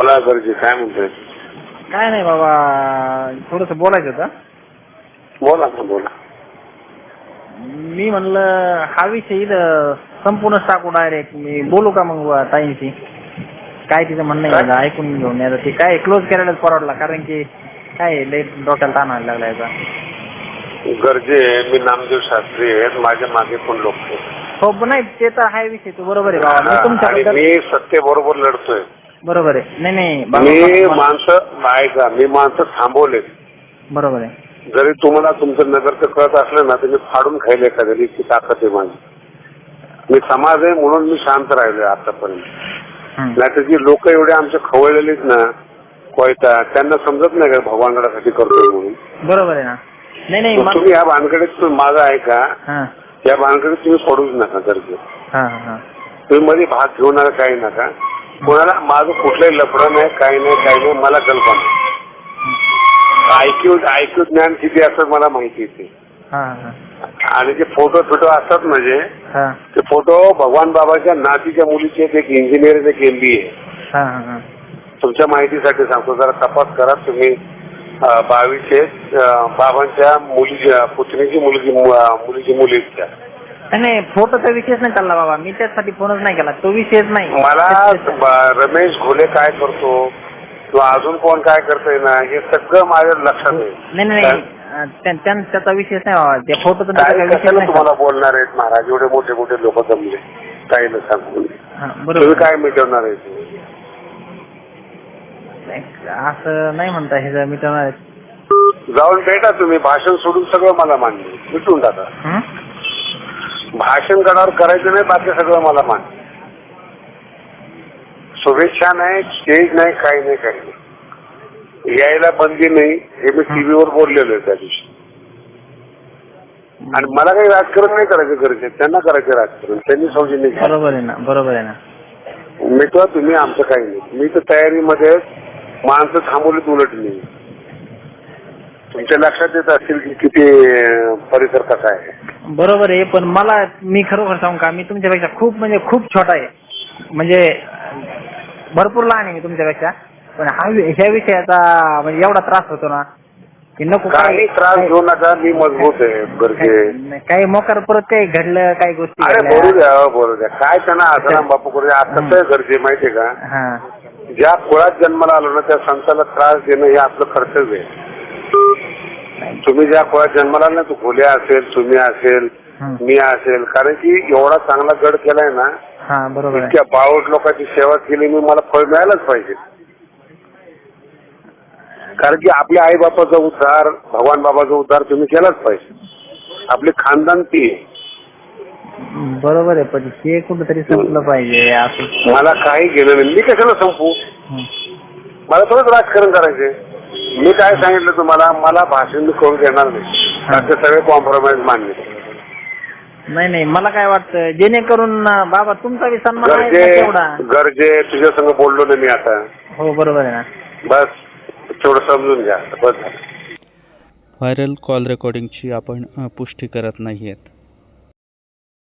बोला गरजे काय म्हणतोय? काय नाही बाबा थोडंसं बोलायचं होतं. बोला ना बोला. मी म्हणलं हा विषय इथं संपूर्ण टाकू डायरेक्ट मी बोलू का मग ताईंशी? काय तिचं म्हणणं आहे? माझं ऐकून घेऊन आता ते काय क्लोज करायलाच परवडला कारण की काय लई डोक्याला ताण आणायला लागला याचा. गरजे मी नामदेव शास्त्री आहेत माझ्या मागे पण लोक आहेत. हो पण नाही ते तर आहे विषय तो बरोबर आहे बाबा. मी आणि तुमच्याबद्दल मी सत्य बरोबर लढतोय. बरोबर आहे. नाही नाही मी माणसं ऐका मी माणसं थांबवले बरोबर आहे. जरी तुम्हाला तुमचं नगरचं कळत असलं ना तुम्ही फाडून खायला एखाद्या इतकी ताकद आहे माझी. मी समाज आहे म्हणून मी शांत राहिलोय आतापर्यंत. हम्म. नाही तर जी लोक एवढे आमचे खवळलेले आहेत ना कोयता त्यांना समजत नाही का भगवानगडासाठी करतोय म्हणून? बरोबर आहे ना. नाही नाही मग तुम्ही या भानगडीत माझा ऐका. हा. या भानगडीत तुम्ही पडूच नका गरजे हा हा. तुम्ही मध्ये भाग घेऊ नका काही नका. कोणाला माझं कुठलंही लफडं नाही काही नाही काही नाही मला कल्पना ऐक्यू ऐक्यू ज्ञान किती असतं मला माहिती आहे हा हा. आणि जे फोटो फोटो असतात म्हणजे हा. ते फोटो भगवान बाबाच्या नातीच्या मुलीचे एक इंजिनियर एक एमबीए हा हा हा. तुमच्या माहितीसाठी सांगतो जरा तपास करा तुम्ही अं, बाबांच्या मुलीच्या पुतणीची मुलगी मुलीची मुलीच्या. नाही, नाही फोटोचा विषयच नाही चालला बाबा. मी त्यासाठी फोनच नाही केला. तो विषयच नाही. मला ब- रमेश घोले काय करतो? किंवा अजून कोण काय करतोय ना? हे सगळं माझ्या लक्षात नाही नाही नाही अं, त्या- त्या- त्याचा विषयच नाही बाबा. त्या फोटोचा काय त्याचा विषय कशाला नाही. तुम्हाला बोलणार आहेत महाराज? एवढे मोठे मोठे लोक जमले. काही न सांगून. हा, तुम्ही बरोबर काय मिटवणार आहे असं नाही म्हणता हे जर मिटवणार आहे. जाऊन भेटा तुम्ही. भाषण सोडून सगळं मला मान्य मिटून टाका हं? भाषण गडावर करायचं नाही बाकी सगळं मला मान्य. शुभेच्छा नाही स्टेज नाही काही नाही काही नाही. यायला बंदी नाही हे मी टीव्हीवर बोललेलो आहे त्या दिवशी. आणि मला काही राजकारण नाही करायचं गरजे त्यांना करायचं राजकारण त्यांनी सौजन्य घ्या. बरोबर आहे ना बरोबर आहे ना. मिटवा तुम्ही आमचं काही नाही. मी तर तयारीमध्ये माणसं थांबवलीत उलट नाही तुमच्या लक्षात येत असतील की किती परिसर कसा आहे? बरोबर आहे पण मला मी खरोखर सांगू का मी तुमच्यापेक्षा खूप म्हणजे खूप छोटा आहे. म्हणजे भरपूर लहान आहे मी तुमच्यापेक्षा पण हा वि- ह्या विषयाचा म्हणजे एवढा त्रास होतो ना की नको काही त्रास घेऊ नका मी मजबूत आहे गरजे. काही काही मोकार परत काही घडलं काही गोष्टी अरे घडल्या. बोलू द्या बोलू द्या. काय त्यांना आसाराम बापू करू द्या आता आहे गरजे माहितीये का? हा. ज्या कुळात जन्माला आलो ना त्या संताला त्रास देणं हे आपलं कर्तव्य आहे. तुम्ही ज्या कुळात जन्माला ना तो खोल्या असेल तुम्ही असेल हं. मी असेल कारण की एवढा चांगला गड केलाय ना हा बरोबर आहे. इतक्या बावट लोकांची सेवा केली मी मला फळ मिळायलाच पाहिजे. कारण की आपल्या आई बापाचा उद्धार भगवान बाबाचा उद्धार तुम्ही केलाच पाहिजे. आपली खानदान ती आहे. बरोबर आहे पण हे कुठेतरी संपलं पाहिजे असं. मला काही गेलं नाही. मी कशाला संपू? हं. मला थोडंच राजकारण करायचंय. मी काय सांगितलं तुम्हाला मला भाषण करून देणार नाही. बाकी सगळे कॉम्प्रोमाइज मान्य नाही नाही मला काय वाटतं जेणेकरून अं, बाबा तुमचा बी सन्मान आहे ना गरजे तेवढा? गरजे तुझ्या संग बोललो ना मी आता. हो बरोबर आहे ना. बस थोडं समजून घ्या बस. व्हायरल कॉल रेकॉर्डिंगची आपण अ, पुष्टी करत नाही आहेत.